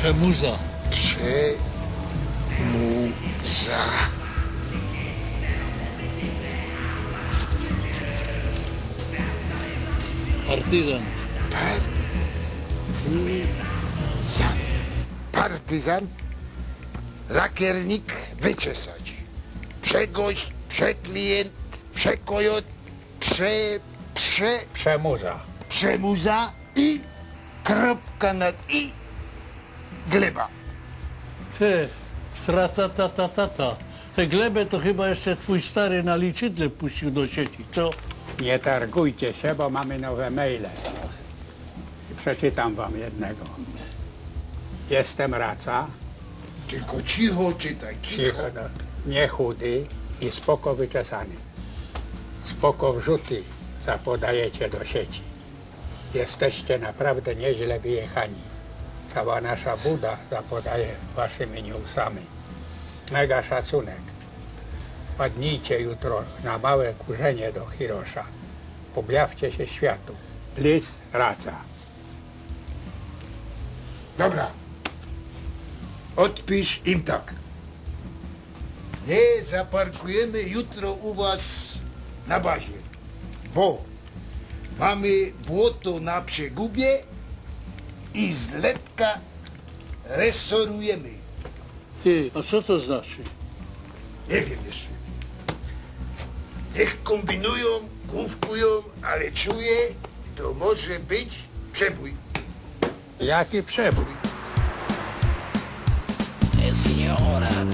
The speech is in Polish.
Przemuza. Przemuza. Partyzant. Partyzan. Partyzan. Lakiernik wyczesać. Przegość, przeklient, przekojot, prze, prze, Przemuza. przemuza i kropka nad i gleba. Ty, trata ta ta ta ta. Te glebę to chyba jeszcze twój stary na liczydle puścił do sieci, co? Nie targujcie się, bo mamy nowe maile. Przeczytam wam jednego. Jestem raca, Tylko cicho czytaj, cicho. cicho, no, nie chudy i spoko wyczesany. Spoko wrzuty zapodajecie do sieci. Jesteście naprawdę nieźle wyjechani. Cała nasza buda zapodaje waszymi newsami. Mega szacunek. Wpadnijcie jutro na małe kurzenie do Hirosza. Objawcie się światu. Lis raca. Dobra. Odpisz im tak. Nie zaparkujemy jutro u was na bazie, bo mamy błoto na przegubie i z letka restaurujemy. Ty, a co to znaczy? Nie wiem jeszcze. Niech kombinują, główkują, ale czuję, to może być przebój. Jaki przebój? Signora,